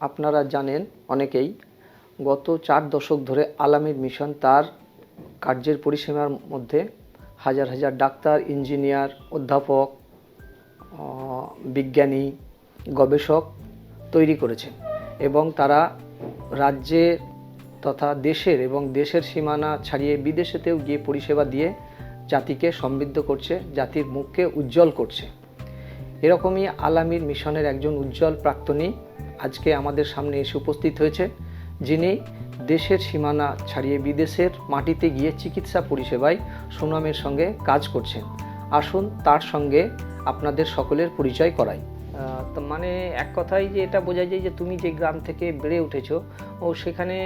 আপনারা জানেন অনেকেই, গত চার দশক ধরে আলামির মিশন তার কার্যের পরিসীমার মধ্যে হাজার হাজার ডাক্তার, ইঞ্জিনিয়ার, অধ্যাপক বিজ্ঞানী, গবেষক তৈরি করেছে এবং তারা রাজ্যে তথা দেশের এবং দেশের সীমানা ছাড়িয়ে বিদেশেতেও গিয়ে পরিষেবা দিয়ে জাতিকে সমৃদ্ধ করছে, জাতির মুখকে উজ্জ্বল করছে। এরকমই আলামির মিশনের একজন উজ্জ্বল প্রাক্তনী আজকে আমাদের সামনে এসে উপস্থিত হয়েছে, যিনি দেশের সীমানা ছাড়িয়ে বিদেশের মাটিতে গিয়ে চিকিৎসা পরিষেবায় সুনামের সঙ্গে কাজ করছেন। আসুন তার সঙ্গে আপনাদের সকলের পরিচয় করাই। মানে এক কথাই যে এটা বোঝা যায় যে তুমি যে গ্রাম থেকে বেড়ে উঠেছো, ও সেখানে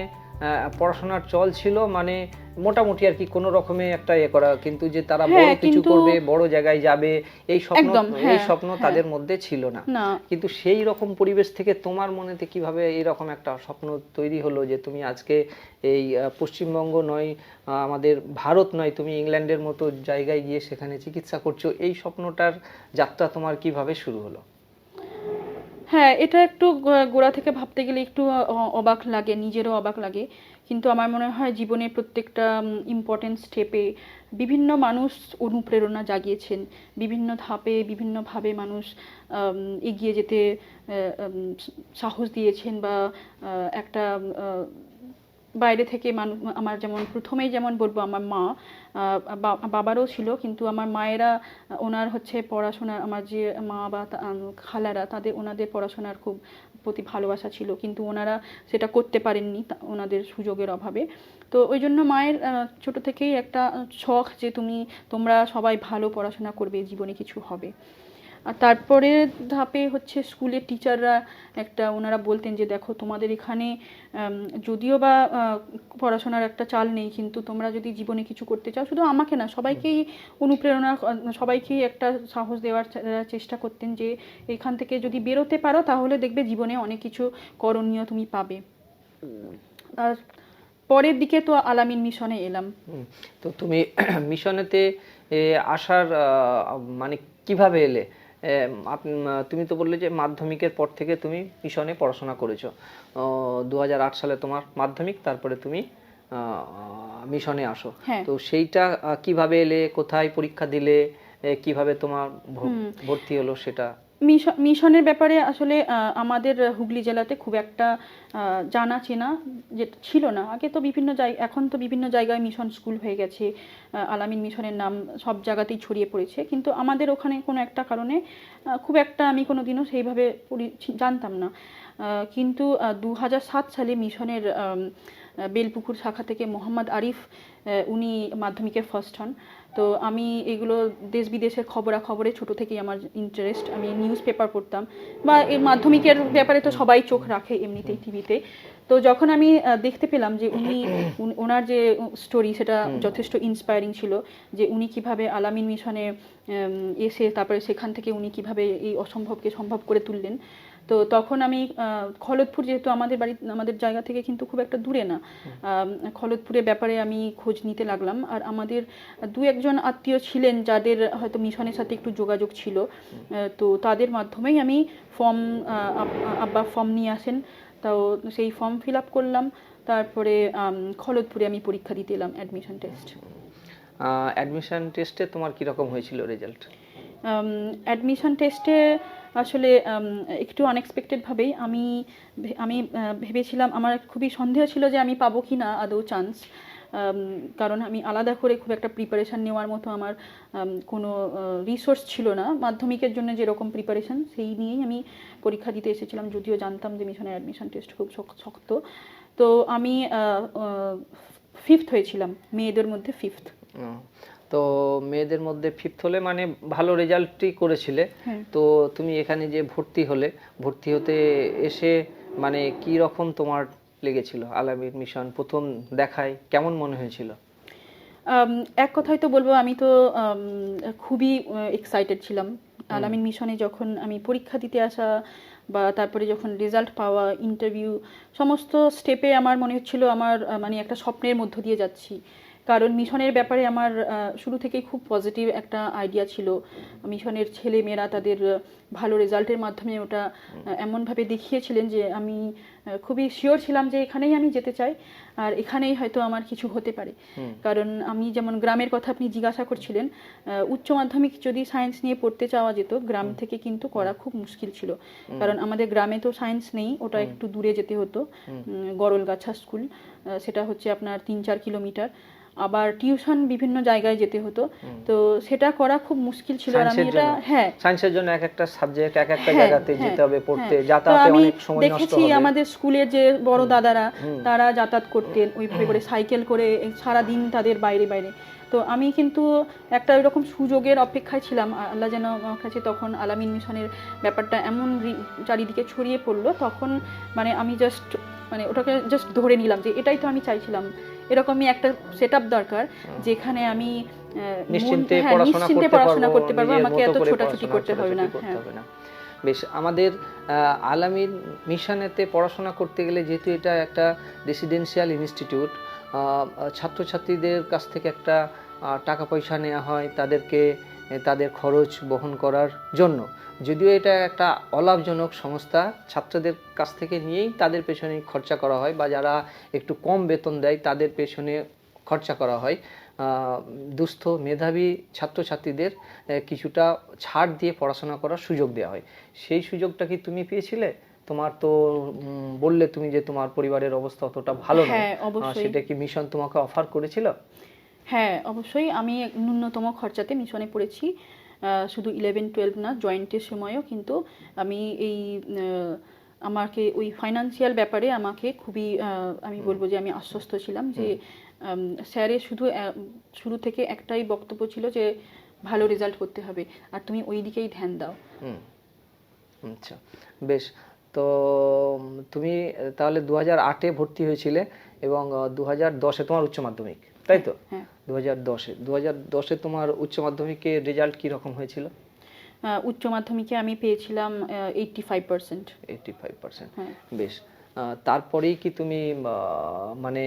পড়াশোনার চল ছিল মানে মোটামুটি আর কি কোনো রকমে একটা ইয়ে করা কিন্তু যে তারা বড় হ্যাঁ, কিছু করবে বড় জায়গায় যাবে এই স্বপ্ন এই হ্যাঁ, স্বপ্ন হ্যাঁ। তাদের মধ্যে ছিল না। কিন্তু সেই রকম পরিবেশ থেকে তোমার মনেতে কীভাবে এরকম একটা স্বপ্ন তৈরি হলো যে তুমি আজকে এই পশ্চিমবঙ্গ নয় আমাদের ভারত নয় তুমি ইংল্যান্ডের মতো জায়গায় গিয়ে সেখানে চিকিৎসা করছ এই স্বপ্নটার যাত্রা তোমার কীভাবে শুরু হলো? হ্যাঁ এটা একটু গোড়া থেকে ভাবতে গেলে একটু অবাক লাগে, নিজেরও অবাক লাগে। কিন্তু আমার মনে হয় জীবনে প্রত্যেকটা ইম্পর্টেন্ট স্টেপে বিভিন্ন মানুষ অনুপ্রেরণা জাগিয়েছেন। বিভিন্ন ধাপে, বিভিন্নভাবে মানুষ এগিয়ে যেতে সাহস দিয়েছেন বা একটা বাইরে থেকে মানুষ আমার যেমন প্রথমেই যেমন বলব আমার মা বাবারও ছিল কিন্তু আমার মায়েরা, ওনার হচ্ছে পড়াশোনা, আমার যে মা বা খালারা তাদের, ওনাদের পড়াশোনার খুব প্রতি ভালোবাসা ছিল কিন্তু ওনারা সেটা করতে পারেননি ওনাদের সুযোগের অভাবে। তো ওই জন্য মায়ের ছোট থেকেই একটা শখ যে তুমি, তোমরা সবাই ভালো পড়াশোনা করবে, জীবনে কিছু হবে। আর তারপরে ধাপে হচ্ছে স্কুলের টিচাররা একটা, ওনারা বলতেন যে, দেখো, তোমাদের এখানে যদিও বা পড়াশোনার একটা চাল নেই, কিন্তু তোমরা যদি জীবনে কিছু করতে চাও, শুধু আমাকে না, সবাইকেই অনুপ্রেরণা, সবাইকেই একটা সাহস দেওয়ার চেষ্টা করতেন যে, এখান থেকে যদি বেরোতে পারো, তাহলে দেখবে জীবনে অনেক কিছু করণীয় তুমি পাবে। আর পরের দিকে তো আলামিন মিশনে এলাম। তো তুমি মিশনেতে আসার মানে কীভাবে এলে? তুমি তো বললে যে মাধ্যমিকের পর থেকে তুমি মিশনে পড়াশোনা করেছ। দু হাজার আট সালে তোমার মাধ্যমিক তারপরে তুমি আহ, মিশনে আসো। হ্যাঁ। তো সেইটা কীভাবে এলে কোথায় পরীক্ষা দিলে কীভাবে তোমার ভর্তি হলো সেটা? মিশনের ব্যাপারে আসলে আমাদের হুগলি জেলাতে খুব একটা জানা চেনা যে, ছিল না। আগে তো বিভিন্ন জায়গায় এখন তো বিভিন্ন জায়গায় মিশন স্কুল হয়ে গেছে আলামিন মিশনের নাম সব জায়গাতেই ছড়িয়ে পড়েছে। কিন্তু আমাদের ওখানে কোনো একটা কারণে খুব একটা আমি কোনো দিনও সেইভাবে জানতাম না। কিন্তু দু হাজার সাত সালে মিশনের বেলপুকুর শাখা থেকে মোহাম্মদ আরিফ উনি মাধ্যমিকের ফার্স্ট হন। তো আমি এগুলো দেশ বিদেশের খবরাখবরে ছোট থেকেই আমার ইন্টারেস্ট আমি নিউজ পেপার পড়তাম। বা এর মাধ্যমিকের ব্যাপারে তো সবাই চোখ রাখে এমনিতেই টিভিতে তো। যখন আমি দেখতে পেলাম যে উনি উন- ওনার যে স্টোরি সেটা যথেষ্ট ইন্সপায়ারিং ছিল যে উনি কীভাবে আলামিন মিশনে এসে তারপরে সেখান থেকে উনি কীভাবে এই অসম্ভবকে সম্ভব করে তুললেন। তো তখন আমি খলদপুর যেহেতু আমাদের বাড়ি আমাদের জায়গা থেকে কিন্তু খুব একটা দূরে না খলদপুরের ব্যাপারে আমি খোঁজ নিতে লাগলাম। আর আমাদের দু একজন আত্মীয় ছিলেন যাদের হয়তো মিশনের সাথে একটু যোগাযোগ ছিল তো তাদের মাধ্যমেই আমি ফর্ম আব্বা ফর্ম নিয়ে আসেন। তো সেই ফর্ম ফিল আপ করলাম। তারপরে খলদপুরে আমি পরীক্ষা দিতে এলাম অ্যাডমিশন টেস্ট অ্যাডমিশন টেস্টে তোমার কীরকম হয়েছিল রেজাল্ট অ্যাডমিশন টেস্টে আসলে একটু আনএক্সপেক্টেডভাবেই আমি আমি ভেবেছিলাম, আমার খুবই সন্দেহ ছিল যে আমি পাবো কি না আদৌ চান্স কারণ আমি আলাদা করে খুব একটা প্রিপারেশান নেওয়ার মতো আমার কোনো রিসোর্স ছিল না। মাধ্যমিকের জন্য যেরকম প্রিপারেশান সেই নিয়েই আমি পরীক্ষা দিতে এসেছিলাম। যদিও জানতাম যে মিশনের অ্যাডমিশন টেস্ট খুব শক্ত। তো আমি ফিফথ হয়েছিলাম, মেয়েদের মধ্যে ফিফথ তো মেয়েদের মধ্যে ফিফথ হলে মানে ভালো রেজাল্টই করেছিলে। হ্যাঁ। তো তুমি এখানে যে ভর্তি হলে ভর্তি হতে এসে মানে কি রকম তোমার লেগেছিল? আলামির মিশন প্রথম দেখায় কেমন মনে হয়েছিল? এক কথাই তো বলব আমি তো খুবই এক্সাইটেড ছিলাম। আলামিন মিশনে যখন আমি পরীক্ষা দিতে আসা বা তারপরে যখন রেজাল্ট পাওয়া ইন্টারভিউ সমস্ত স্টেপে আমার মনে হচ্ছিল আমার মানে একটা স্বপ্নের মধ্য দিয়ে যাচ্ছি। কারণ মিশনের ব্যাপারে আমার শুরু থেকেই খুব পজিটিভ একটা আইডিয়া ছিল। মিশনের ছেলে মেয়েরা তাদের ভালো রেজাল্টের মাধ্যমে ওটা এমনভাবে দেখিয়েছিলেন যে আমি খুবই শিওর ছিলাম যে এখানেই আমি যেতে চাই। আর এখানেই হয়তো আমার কিছু হতে পারে। কারণ আমি যেমন গ্রামের কথা আপনি জিজ্ঞাসা করছিলেন উচ্চ মাধ্যমিক যদি সায়েন্স নিয়ে পড়তে চাওয়া যেত গ্রাম থেকে কিন্তু করা খুব মুশকিল ছিল। কারণ আমাদের গ্রামে তো সায়েন্স নেই ওটা একটু দূরে যেতে হতো। গরলগাছা স্কুল সেটা হচ্ছে আপনার তিন চার কিলোমিটার আবার টিউশন বিভিন্ন জায়গায় যেতে হতো। তো সেটা করা খুব মুশকিল ছিল আর আমি এটা হ্যাঁ। সায়েন্সের জন্য এক একটা সাবজেক্ট এক একটা হ্যাঁ, জায়গাতে হ্যাঁ, যেতে হবে পড়তে। হ্যাঁ। যাতায়াতে অনেক সময় নষ্ট দেখেছি আমাদের স্কুলের যে বড় দাদারা তারা যাতায়াত করতেন ওইভাবে করে সাইকেল করে সারা দিন তাদের বাইরে বাইরে। তো আমি কিন্তু একটা এরকম সুযোগের অপেক্ষায় ছিলাম। আল্লাহ যেন আমার কাছে তখন আলামিন মিশনের ব্যাপারটা এমন চারিদিকে ছড়িয়ে পড়ল তখন মানে আমি জাস্ট মানে ওটাকে জাস্ট ধরে নিলাম যে এটাই তো আমি চাইছিলাম। এরকমই একটা সেট দরকার যেখানে আমি নিশ্চিন্তে পড়াশোনা করতে পারব, আমাকে এত ছোটাছুটি করতে হবে না হ্যাঁ হবে না। বেশ আমাদের আলামিন মিশনেতে পড়াশোনা করতে গেলে যেহেতু এটা একটা রেসিডেন্সিয়াল ইনস্টিটিউট ছাত্রছাত্রীদের কাছ থেকে একটা টাকা পয়সা নেওয়া হয় তাদেরকে তাদের খরচ বহন করার জন্য। যদিও এটা একটা অলাভজনক সংস্থা ছাত্রদের কাছ থেকে নিয়েই তাদের পেছনে খরচা করা হয় বা যারা একটু কম বেতন দেয় তাদের পেছনে খরচা করা হয়। দুস্থ মেধাবী ছাত্রছাত্রীদের কিছুটা ছাড় দিয়ে পড়াশোনা করার সুযোগ দেওয়া হয়। সেই সুযোগটা কি তুমি পেয়েছিলে? তোমার তো বললে তুমি যে তোমার পরিবারের অবস্থা অতটা ভালো নয়। হ্যাঁ, সেটা কি মিশন তোমাকে অফার করেছিল? হ্যাঁ অবশ্যই। আমি ন্যূনতম খরচাতে মিশনে পড়েছি। শুধু ইলেভেন টুয়েলভ না জয়েন্টের সময়ও কিন্তু আমি এই আমাকে ওই ফাইনান্সিয়াল ব্যাপারে আমাকে খুবই আমি বলব যে আমি আশ্বস্ত ছিলাম যে স্যারের শুধু শুরু থেকে একটাই বক্তব্য ছিল যে ভালো রেজাল্ট করতে হবে। আর তুমি ওই দিকেই ধ্যান দাও। হুম। আচ্ছা বেশ। তো তুমি তাহলে দু হাজার আটে ভর্তি হয়েছিলে এবং দু হাজার দশে তোমার উচ্চ মাধ্যমিক তাই তো? হ্যাঁ। দু হাজার দশে। দু হাজার দশে তোমার উচ্চ মাধ্যমিকের রেজাল্ট কীরকম হয়েছিল? উচ্চ মাধ্যমিকে আমি পেয়েছিলাম eighty five percent eighty five percent বেশ। তারপরেই কি তুমি মানে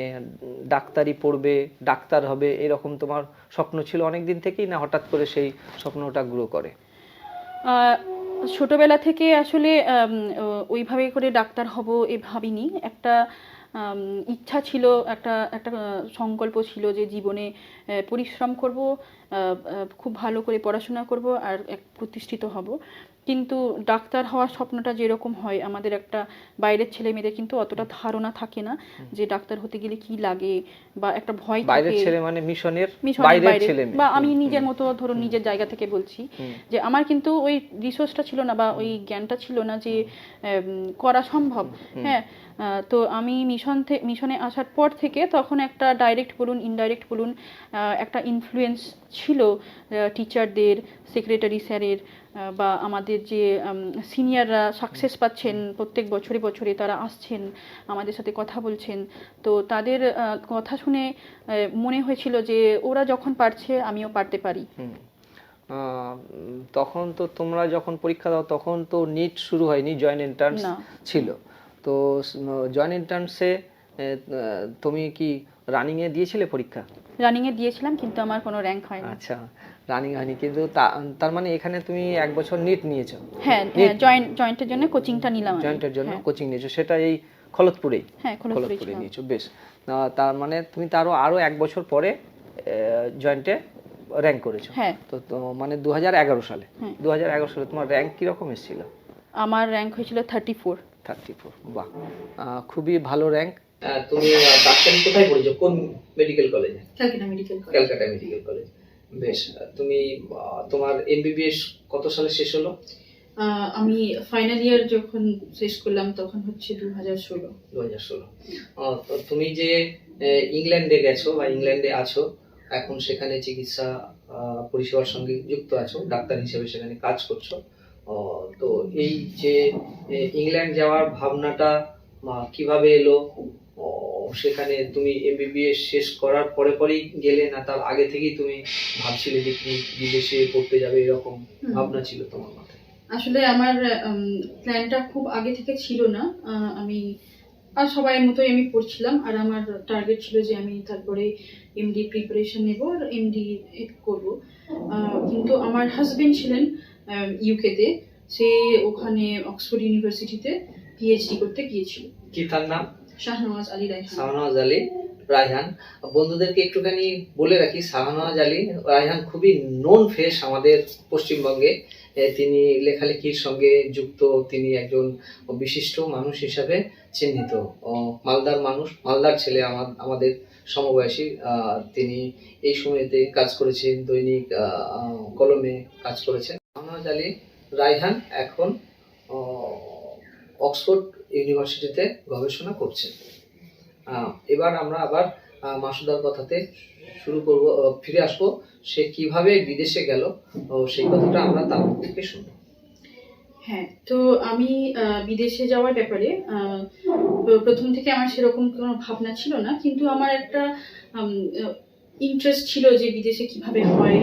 ডাক্তারি পড়বে ডাক্তার হবে এরকম তোমার স্বপ্ন ছিল অনেক দিন থেকেই না হঠাৎ করে সেই স্বপ্নটা গ্রো করে? ছোটবেলা থেকে আসলে ওইভাবে করে ডাক্তার হব এ ভাবিনি। একটা ইচ্ছা ছিল, একটা একটা সংকল্প ছিল যে জীবনে পরিশ্রম করব খুব ভালো করে পড়াশোনা করব আর এক, প্রতিষ্ঠিত হব। কিন্তু ডাক্তার হওয়ার স্বপ্নটা যেরকম হয় আমাদের একটা বাইরের ছেলে মেয়েদের কিন্তু অতটা ধারণা থাকে না যে ডাক্তার হতে গেলে কি লাগে বা একটা ভয় বাইরের ছেলে মানে মিশনের বাইরের ছেলে বা আমি নিজের মতো ধরুন নিজের জায়গা থেকে বলছি যে আমার কিন্তু ওই রিসোর্সটা ছিল না বা ওই জ্ঞানটা ছিল না যে করা সম্ভব। হ্যাঁ তো আমি মিশন থেকে মিশনে আসার পর থেকে তখন একটা ডাইরেক্ট বলুন ইনডাইরেক্ট বলুন একটা ইনফ্লুয়েন্স ছিল টিচারদের সেক্রেটারি স্যারের বা আমাদের যে সিনিয়ররা সাকসেস পাচ্ছেন প্রত্যেক বছরে বছরে তারা আসছেন আমাদের সাথে কথা বলছেন তো তাদের কথা শুনে মনে হয়েছিল যে ওরা যখন পারছে আমিও পারতে পারি। তখন তো তোমরা যখন পরীক্ষা দাও তখন তো নিট শুরু হয়নি জয়েন্ট এন্ট্রান্স। ছিল। তো জয়েন্ট এন্ট্রান্সে তুমি কি রানিংয়ে দিয়েছিলে পরীক্ষা? রানিংয়ে দিয়েছিলাম কিন্তু আমার কোনো র্যাঙ্ক হয়নি। আচ্ছা। রানিং হয়নি কিন্তু তার মানে এখানে তুমি এক বছর নিট নিয়েছো। হ্যাঁ হ্যাঁ জয়েন্ট জয়েন্টের জন্য কোচিংটা নিলাম জয়েন্টের জন্য কোচিং নিয়েছো সেটা এই খলতপুরেই হ্যাঁ খলতপুরে নিয়েছো বেশ। তার মানে তুমি তারও আরও এক বছর পরে জয়েন্টে র্যাঙ্ক করেছ। হ্যাঁ। তো তো মানে দুহাজার এগারো সালে। হ্যাঁ। দু সালে তোমার র্যাঙ্ক কীরকম এসেছিল? আমার র্যাঙ্ক হয়েছিল থার্টি ফোর থার্টি ফোর বাহ। আহ, খুবই ভালো র্যাঙ্ক তুমি ডাক্তারি কোথায় পড়েছো? কোন মেডিকেল কলেজে Calcutta medical college Calcutta medical college বেশ তুমি তোমার এমবিবিএস কত সালে শেষ হলো? আমি ফাইনাল ইয়ার যখন শেষ করলাম তখন হচ্ছে দু হাজার ষোলো। দু হাজার ষোলো তুমি যে ইংল্যান্ডে গেছো বা ইংল্যান্ডে আছো এখন সেখানে চিকিৎসা পরিষেবার সঙ্গে যুক্ত আছো ডাক্তার হিসেবে সেখানে কাজ করছ তো এই যে ইংল্যান্ড যাওয়ার ভাবনাটা কীভাবে এলো? সেখানে তুমি এমবিবিএস শেষ করার পরে পরেই গেলে না তার আগে থেকেই তুমি ভাবছিলে যে তুমি বিদেশে পড়তে যাবে এরকম ভাবনা ছিল তোমার মাথায়? আসলে আমার প্ল্যানটা খুব আগে থেকে ছিল না। আমি আর সবাই মতোই আমি পড়ছিলাম আর আমার টার্গেট ছিল যে আমি তারপরে এমডি প্রিপারেশন নেব আর এমডি করব। কিন্তু আমার হাজবেন্ড ছিলেন ইউকেতে সে ওখানে অক্সফোর্ড ইউনিভার্সিটিতে পিএইচডি করতে গিয়েছিল। কি তার নাম? শাহনওয়াজ আলী রায়হান। শাহনওয়াজ আলী রায়হান। বন্ধুদেরকে একটুখানি বলে রাখি, শাহনওয়াজ আলী রায়হান খুবই নোন ফেস আমাদের পশ্চিমবঙ্গে। তিনি লেখালেখির সঙ্গে যুক্ত, তিনি একজন বিশিষ্ট মানুষ হিসাবে চিহ্নিত। মালদার মানুষ, মালদার ছেলে আমার, আমাদের সমবয়সী। তিনি এই সময়তে কাজ করেছেন, দৈনিক কলমে কাজ করেছেন। শাহনওয়াজ আলী রায়হান এখন অক্সফোর্ড ইউনিভার্সিটিতে গবেষণা করছেন। এবার আমরা আবার মাসুদার কথাতে শুরু করব ফিরে আসব সে কীভাবে বিদেশে গেল সেই কথাটা আমরা তার থেকে শুনব। হ্যাঁ তো আমি বিদেশে যাওয়ার ব্যাপারে প্রথম থেকে আমার সেরকম কোনো ভাবনা ছিল না, কিন্তু আমার একটা ইন্টারেস্ট ছিল যে বিদেশে কীভাবে হয়,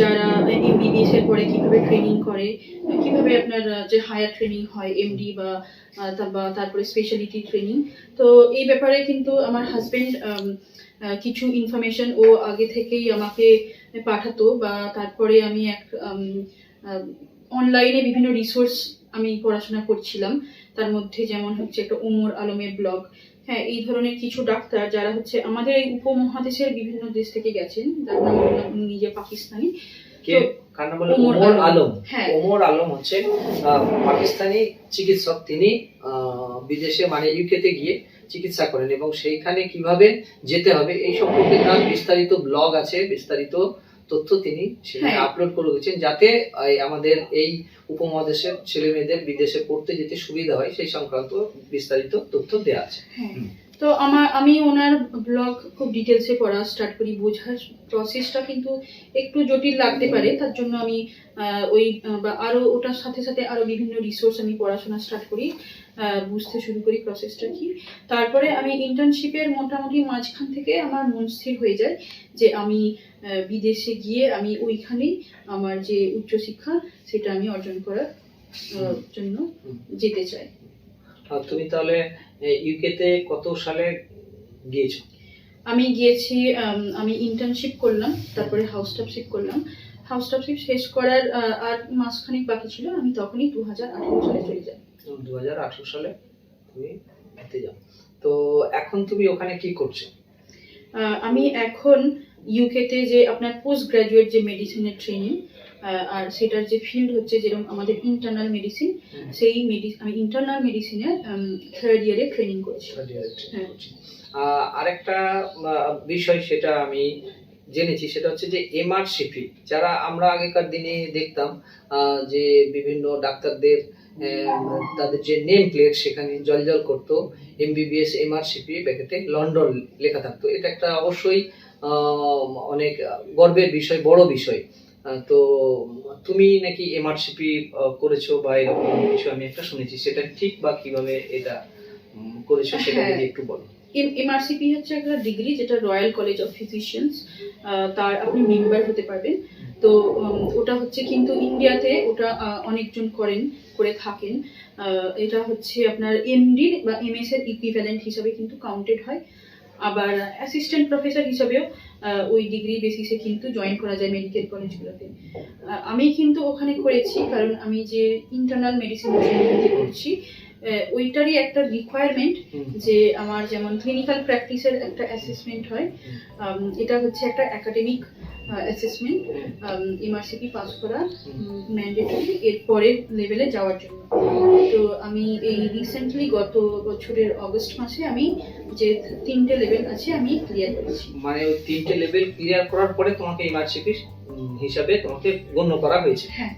যারা এমবিবিএস এর পরে কীভাবে ট্রেনিং করে কীভাবে আপনার যে হায়ার ট্রেনিং হয় এমডি বা তারপরে স্পেশালিটি ট্রেনিং তো এই ব্যাপারে কিন্তু আমার হাজবেন্ড কিছু ইনফরমেশন ও আগে থেকেই আমাকে পাঠাতো বা তারপরে আমি এক অনলাইনে বিভিন্ন রিসোর্স আমি পড়াশোনা করছিলাম। তার মধ্যে যেমন হচ্ছে একটা উমর আলমের ব্লগ হ্যাঁ এই ধরনের কিছু ডাক্তার যারা হচ্ছে আমাদের এই উপমহাদেশের বিভিন্ন দেশ থেকে গেছেন যার নাম উনি নিজে পাকিস্তানি। কে? তো- কার নাম বলে ওমর ওমর আলম। আলম। ওমর আলম হচ্ছে আহ, পাকিস্তানি চিকিৎসক। তিনি আহ, বিদেশে মানে ইউকেতে গিয়ে চিকিৎসা করেন এবং সেইখানে কীভাবে যেতে হবে এই সম্পর্কে তার বিস্তারিত ব্লগ আছে বিস্তারিত তথ্য তিনি সেখানে হ্যাঁ। আপলোড করে দিয়েছেন যাতে আমাদের এই উপমহাদেশের ছেলে মেয়েদের বিদেশে পড়তে যেতে সুবিধা হয় সেই সংক্রান্ত বিস্তারিত তথ্য দেওয়া আছে হ্যাঁ। তো আমার আমি ওনার ব্লগ খুব ডিটেলসে পড়া স্টার্ট করি বোঝার প্রসেসটা কিন্তু একটু জটিল লাগতে পারে তার জন্য আমি ওই বা আরও ওটার সাথে সাথে আরও বিভিন্ন রিসোর্স আমি পড়াশোনা স্টার্ট করি বুঝতে শুরু করি প্রসেসটা কি। তারপরে আমি ইন্টার্নশিপের মোটামুটি মাঝখান থেকে আমার মন স্থির হয়ে যায় যে আমি বিদেশে গিয়ে আমি ওইখানেই আমার যে উচ্চশিক্ষা সেটা আমি অর্জন করার জন্য যেতে চাই। তুমি তাহলে ইউকেতে কত সালে গিয়েছো? আমি গিয়েছি আমি ইন্টার্নশিপ করলাম তারপরে হাউস স্টাফশিপ করলাম। হাউস স্টাফশিপ শেষ করার আর মাসখানেক বাকি ছিল আমি তখনই দু হাজার আঠেরো সালে চলে যাই। দু হাজার আঠারো সালে তুমি ঘুরতে যাও। তো এখন তুমি ওখানে কি করছ? আমি এখন ইউকেতে যে আপনার পোস্ট গ্রাজুয়েট যে মেডিসিনের ট্রেনিং আর সেটার যে ফিল্ড হচ্ছে যেরকম আমাদের ইন্টারনাল মেডিসিন সেই আমি ইন্টারনাল মেডিসিনে থার্ড ইয়ারে ট্রেনিং করছি। হ্যাঁ। আরেকটা বিষয় সেটা আমি জেনেছি সেটা হচ্ছে যে এমআরসিপি যারা আমরা আগেকার দিনে দেখতাম যে বিভিন্ন ডাক্তারদের তাদের যে নেম প্লেট সেখানে জলজল করতো এমবিবিএস এমআরসিপি ব্যাকেটে লন্ডন লেখা থাকতো। এটা একটা অবশ্যই অনেক গর্বের বিষয় বড় বিষয়। তো তুমি নাকি এমআরসিপি করেছ বা এরকম কিছু আমি একটা শুনেছি সেটা ঠিক বা কীভাবে এটা করেছ সেটা হ্যাঁ। যদি একটু বলো। এমআরসিপি হচ্ছে একটা ডিগ্রি যেটা রয়্যাল কলেজ অফ ফিজিশিয়ানস তার আপনি মেম্বার হতে পারবেন। তো ওটা হচ্ছে কিন্তু ইন্ডিয়াতে ওটা অনেকজন করেন করে থাকেন। আহ, এটা হচ্ছে আপনার এমডি বা এমএস এর ইকুইভ্যালেন্ট হিসাবে কিন্তু কাউন্টেড হয়। আবার অ্যাসিস্ট্যান্ট প্রফেসর হিসাবেও ওই ডিগ্রি বেসিসে কিন্তু জয়েন করা যায় মেডিকেল কলেজগুলোতে আমি কিন্তু ওখানে করেছি কারণ আমি যে ইন্টারনাল মেডিসিন করছি ওইটারই একটা রিকোয়ারমেন্ট যে আমার যেমন ক্লিনিক্যাল প্র্যাকটিসের একটা অ্যাসেসমেন্ট হয়। এটা হচ্ছে একটা একাডেমিক অ্যাসেসমেন্ট এমআরসিপি পাস করা ম্যান্ডেটরি এর পরের লেভেলে যাওয়ার জন্য। তো আমি এই রিসেন্টলি গত বছরের অগস্ট মাসে আমি যে তিনটে লেভেল আছে আমি ক্লিয়ার করেছি। মানে ওই তিনটে লেভেল ক্লিয়ার করার পরে তোমাকে এমআরসিপি হিসাবে তোমাকে গণ্য করা হয়েছে। হ্যাঁ।